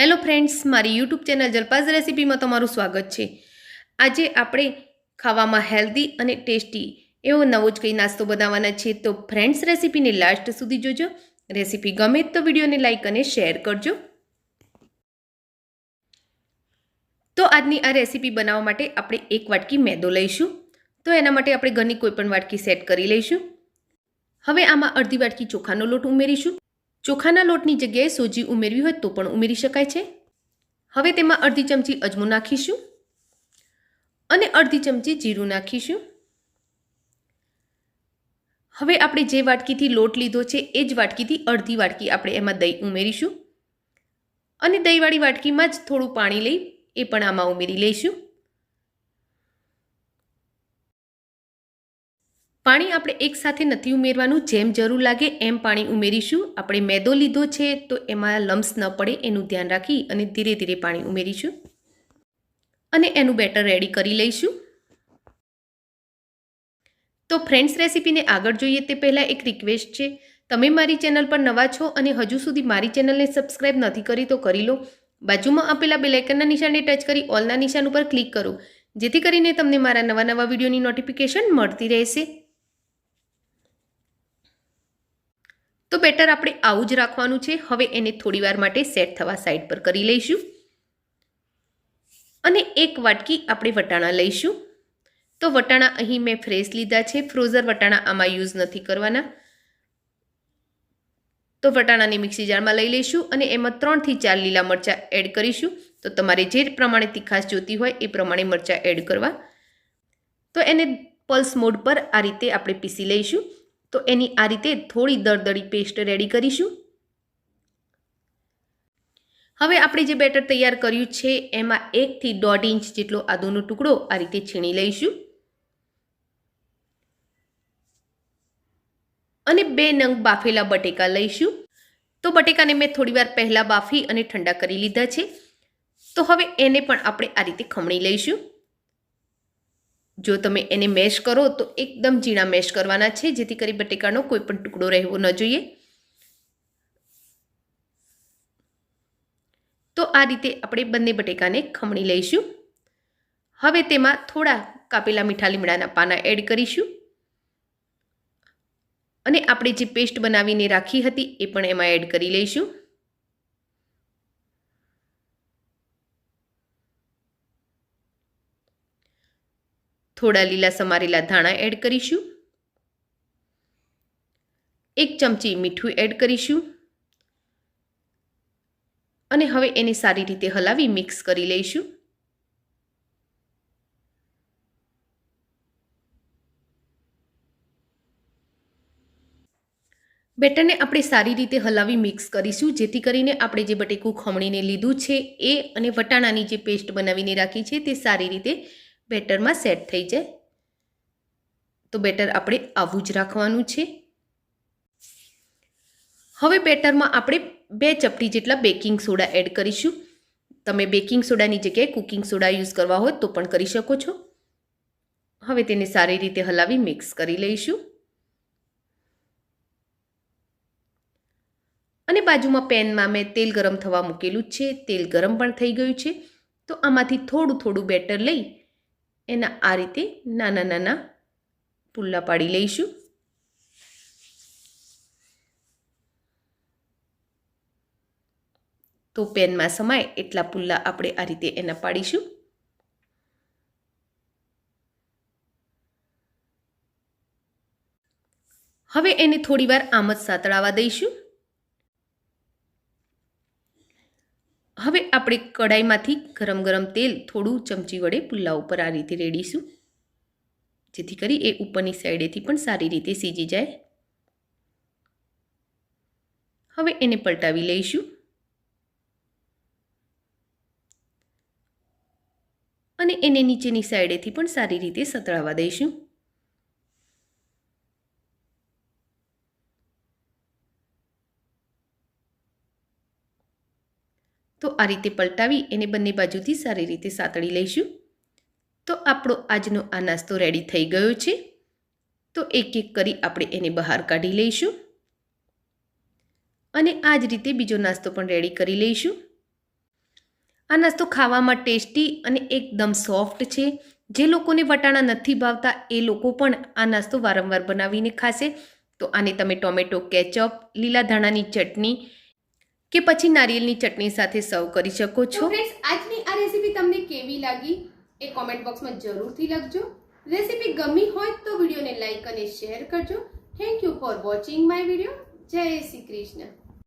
Hello friends, મારી YouTube channel જલપાઝ રેસીપીમાં તમારું સ્વાગત છે. આજે આપણે ખાવામાં હેલ્ધી અને ટેસ્ટી એવો નવો જ કંઈ નાસ્તો બનાવવાના છે. તો ફ્રેન્ડ્સ, રેસીપીને લાસ્ટ સુધી જોજો. રેસીપી ગમે તો વિડીયોને લાઇક અને શેર કરજો. તો આજની આ રેસીપી બનાવવા માટે આપણે એક વાટકી મેદો લઈશું. તો એના માટે આપણે ઘરની કોઈપણ વાટકી સેટ કરી લઈશું. હવે આમાં અડધી વાટકી ચોખાનો લોટ ઉમેરીશું. ચોખાના લોટની જગ્યાએ સોજી ઉમેરવી હોય તો પણ ઉમેરી શકાય છે. હવે તેમાં અડધી ચમચી અજમો નાખીશું અને અડધી ચમચી જીરું નાખીશું. હવે આપણે જે વાટકીથી લોટ લીધો છે એ જ વાટકીથી અડધી વાટકી આપણે એમાં દહીં ઉમેરીશું અને દહીંવાળી વાટકીમાં જ થોડું પાણી લઈ એ પણ આમાં ઉમેરી લઈશું. પાણી આપણે એકસાથે નથી ઉમેરવાનું, જેમ જરૂર લાગે એમ પાણી ઉમેરીશું. આપણે મેદો લીધો છે તો એમાં લમ્સ ન પડે, એનું ધ્યાન રાખી અને ધીરે ધીરે પાણી ઉમેરીશું. અને એનું બેટર રેડી કરી લઈશું. તો ફ્રેન્ડ્સ, રેસીપીને આગળ જોઈએ તે પહેલાં એક રિક્વેસ્ટ છે. તમે મારી ચેનલ પર નવા છો અને હજુ સુધી મારી ચેનલને સબસ્ક્રાઇબ નથી કરી તો કરી લો. બાજુમાં આપેલા બેલાઇકનના નિશાનને ટચ કરી ઓલના નિશાન ઉપર ક્લિક કરો. જેથી કરીને તમને મારા નવા નવા વિડીયોની નોટિફિકેશન મળતી રહેશે. તો બેટર આપણે આવું જ રાખવાનું છે. હવે એને થોડીવાર માટે સેટ થવા સાઈડ પર કરી લઈશું. અને એક વાટકી આપણે વટાણા લઈશું. તો વટાણા અહીં મેં ફ્રેશ લીધા છે. ફ્રોઝર વટાણા આમાં યુઝ નથી કરવાના. તો વટાણાને મિક્સી જારમાં લઈ લઈશું અને એમાં ત્રણથી ચાર લીલા મરચાં એડ કરીશું. તો તમારે જે પ્રમાણે તીખાશ જોતી હોય એ પ્રમાણે મરચાં એડ કરવા. તો એને પલ્સ મોડ પર આ રીતે આપણે પીસી લઈશું. તો એની આ રીતે થોડી દળદળી પેસ્ટ રેડી કરીશું. હવે આપણે જે બેટર તૈયાર કર્યું છે, એમાં એકથી દોઢ ઇંચ જેટલો આદુનો ટુકડો આ રીતે છીણી લઈશું. અને બે નંગ બાફેલા બટેકા લઈશું. તો બટેકાને મેં થોડીવાર પહેલાં બાફી અને ઠંડા કરી લીધા છે. તો હવે એને પણ આપણે આ રીતે ખમણી લઈશું. જો તમે એને મેશ કરો તો એકદમ ઝીણા મેશ કરવાના છે, જેથી કરી બટેકાનો કોઈ પણ ટુકડો રહેવો ન જોઈએ. તો આ રીતે આપણે બંને બટેકાને ખમણી લઈશું. હવે તેમાં થોડા કાપેલા મીઠા લીમડાના પાના એડ કરીશું. અને આપણે જે પેસ્ટ બનાવીને રાખી હતી એ પણ એમાં એડ કરી લઈશું. થોડા લીલા સમારેલા ધાણા એડ કરીશું. એક ચમચી મીઠું એડ કરીશું. અને હવે એને સારી રીતે હલાવી મિક્સ કરી લઈશું. બેટરને આપણે સારી રીતે હલાવી મિક્સ કરીશું, જેથી કરીને આપણે જે બટેકું ખમણીને લીધું છે, એ અને વટાણાની જે પેસ્ટ બનાવીને રાખી છે, તે સારી રીતે બેટરમાં સેટ થઈ જાય. તો બેટર આપણે આવું જ રાખવાનું છે. હવે બેટરમાં આપણે બે ચપટી જેટલા બેકિંગ સોડા એડ કરીશું. તમે બેકિંગ સોડાની જગ્યાએ કુકિંગ સોડા યુઝ કરવા હોય તો પણ કરી શકો છો. હવે તેને સારી રીતે હલાવી મિક્સ કરી લઈશું. અને બાજુમાં પેનમાં મેં તેલ ગરમ થવા મૂકેલું છે. તેલ ગરમ પણ થઈ ગયું છે. તો આમાંથી થોડું થોડું બેટર લઈ એના આ રીતે નાના નાના પુલ્લા પાડી લઈશું. તો પેનમાં સમાય એટલા પુલ્લા આપણે આ રીતે એના પાડીશું. હવે એને થોડીવાર આમ જ સાતળાવા દઈશું હવે આપણે કડાઈમાંથી ગરમ ગરમ તેલ થોડું ચમચી વડે પુલ્લા ઉપર આ રીતે રેડીશું. જેથી કરી એ ઉપરની સાઈડેથી પણ સારી રીતે સીજી જાય. હવે એને પલટાવી લઈશું. અને એને નીચેની સાઈડેથી પણ સારી રીતે સતળાવા દઈશું. તો આ રીતે પલટાવી એને બંને બાજુથી સારી રીતે સાતળી લઈશું. તો આપણો આજનો આ નાસ્તો રેડી થઈ ગયો છે. તો એક એક કરી આપણે એને બહાર કાઢી લઈશું. અને આ જ રીતે બીજો નાસ્તો પણ રેડી કરી લઈશું. આ નાસ્તો ખાવામાં ટેસ્ટી અને એકદમ સોફ્ટ છે. જે લોકોને વટાણા નથી ભાવતા, એ લોકો પણ આ નાસ્તો વારંવાર બનાવીને ખાશે. તો આને તમે ટોમેટો, કેચઅપ, લીલા ધાણાની ચટણી કે પછી નારિયેળની ચટણી સાથે સર્વ કરી શકો છો? આજની આ રેસીપી તમને કેવી લાગી? એ કોમેન્ટ બોક્સમાં જરૂરથી લખજો. રેસીપી ગમી હોય તો વિડીયોને લાઇક અને શેર કરજો. Thank you for watching my video જય શ્રી કૃષ્ણ.